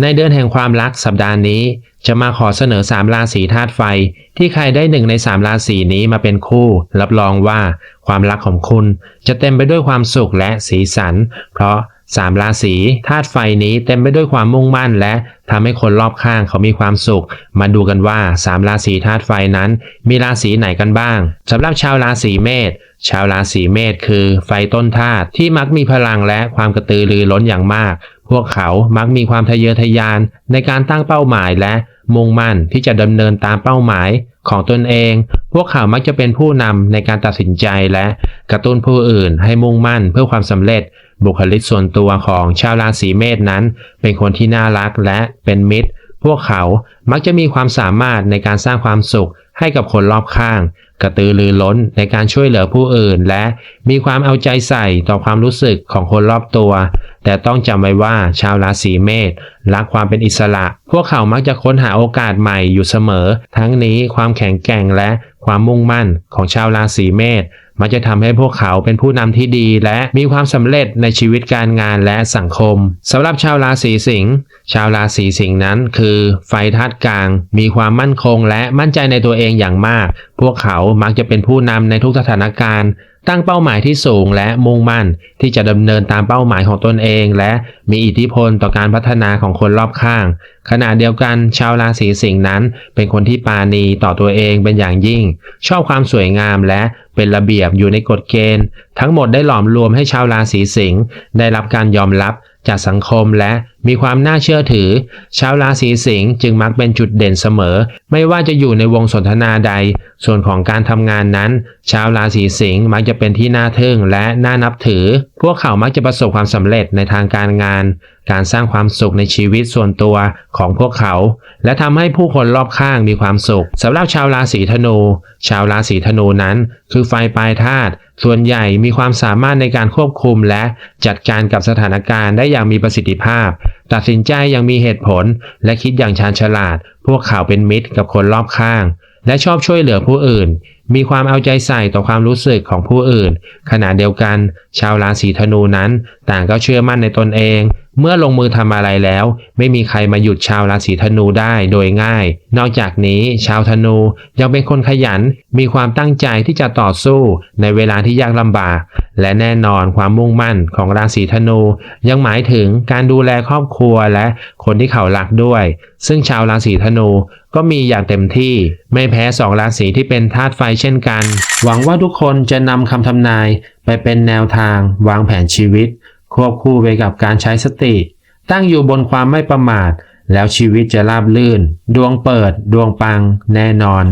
ในเดือนแห่งความรักสัปดาห์นี้ จะมาขอเสนอ 3 ราศีธาตุไฟ ที่ใครได้หนึ่งใน 3 ราศีนี้มาเป็นคู่ รับรองว่าความรักของคุณจะเต็มไปด้วยความสุขและสีสัน เพราะ 3 ราศีธาตุไฟนี้เต็มไปด้วยความมุ่งมั่น และทำให้คนรอบข้างเขามีความสุข มาดูกันว่า 3 ราศีธาตุไฟนั้น มีราศีไหนกันบ้างสำหรับชาวราศีเมษชาวราศีเมษคือไฟต้นธาตุที่มักมีพลังและความกระตือรือร้นอย่างมาก พวกเขามักมีความทะเยอทะยานในการตั้งเป้าหมายและมุ่งมั่นที่จะดำเนินตามเป้าหมายของตนเอง พวกเขามักจะเป็นผู้นำในการตัดสินใจและกระตุ้นผู้อื่นให้มุ่งมั่นเพื่อความสำเร็จ บุคลิกส่วนตัวของชาวราศีเมษนั้น เป็นคนที่น่ารักและเป็นมิตร พวกเขามักจะมีความสามารถในการสร้างความสุข ให้กับคนรอบข้าง กระตือรือร้นในการช่วยเหลือผู้อื่น และมีความเอาใจใส่ต่อความรู้สึกของคนรอบตัว แต่ต้องจำไว้ว่าชาวราศีเมษรักความเป็นอิสระ พวกเขามักจะค้นหาโอกาสใหม่อยู่เสมอ ทั้งนี้ความแข็งแกร่งและความมุ่งมั่นของชาวราศีเมษ มันจะทำให้พวกเขาเป็นผู้นำที่ดีและมีความสำเร็จในชีวิตการงานและสังคมสำหรับชาวราศีสิงห์ชาวราศีสิงห์นั้นคือไฟธาตุกลาง มีความมั่นคงและมั่นใจในตัวเองอย่างมาก พวกเขามักจะเป็นผู้นำในทุกสถานการณ์ ตั้งเป้าหมายที่สูงและมุ่งมั่นที่จะดำเนินตามเป้าหมายของตนเอง และมีอิทธิพลต่อการพัฒนาของคนรอบข้าง ขณะเดียวกันชาวราศีสิงห์นั้น เป็นคนที่ปาณีต่อตัวเองเป็นอย่างยิ่ง ชอบความสวยงามและเป็นระเบียบอยู่ในกฎเกณฑ์ ทั้งหมดได้หลอมรวมให้ชาวราศีสิงห์ได้รับการยอมรับจากสังคมและ มีความน่าเชื่อถือ ชาวราศีสิงห์จึงมักเป็นจุดเด่นเสมอ ไม่ว่าจะอยู่ในวงสนทนาใด ส่วนของการทำงานนั้น ชาวราศีสิงห์มักจะเป็นที่น่าทึ่งและน่านับถือ พวกเขามักจะประสบความสำเร็จในทางการงาน การสร้างความสุขในชีวิตส่วนตัวของพวกเขา และทำให้ผู้คนรอบข้างมีความสุขสำหรับชาวราศีธนู ชาวราศีธนูนั้น คือไฟปลายธาตุส่วนใหญ่มีความสามารถในการควบคุมและจัดการกับสถานการณ์ได้อย่างมีประสิทธิภาพตัดสินใจอย่างมีเหตุผล และคิดอย่างชาญฉลาด พวกเขาเป็นมิตรกับคนรอบข้าง และชอบช่วยเหลือผู้อื่น มีความเอาใจใส่ต่อความรู้สึกของผู้อื่น ขณะเดียวกัน ชาวราศีธนูนั้น ต่างก็เชื่อมั่นในตนเอง เมื่อลงมือทำอะไรแล้ว ไม่มีใครมาหยุดชาวราศีธนูได้โดยง่าย นอกจากนี้ ชาวธนูยังเป็นคนขยัน มีความตั้งใจที่จะต่อสู้ในเวลาที่ยากลำบาก และแน่นอนความมุ่งมั่นของราศีธนู ยังหมายถึงการดูแลครอบครัวและคนที่เขารักด้วย ซึ่งชาวราศีธนูก็มีอย่างเต็มที่ ไม่แพ้สองราศีที่เป็นธาตุไฟเช่นกัน หวังว่าทุกคนจะนำคำทำนายไปเป็นแนวทางวางแผนชีวิต ควบคู่ไปกับการใช้สติ ตั้งอยู่บนความไม่ประมาท แล้วชีวิตจะราบลื่น ดวงเปิด ดวงปัง แน่นอน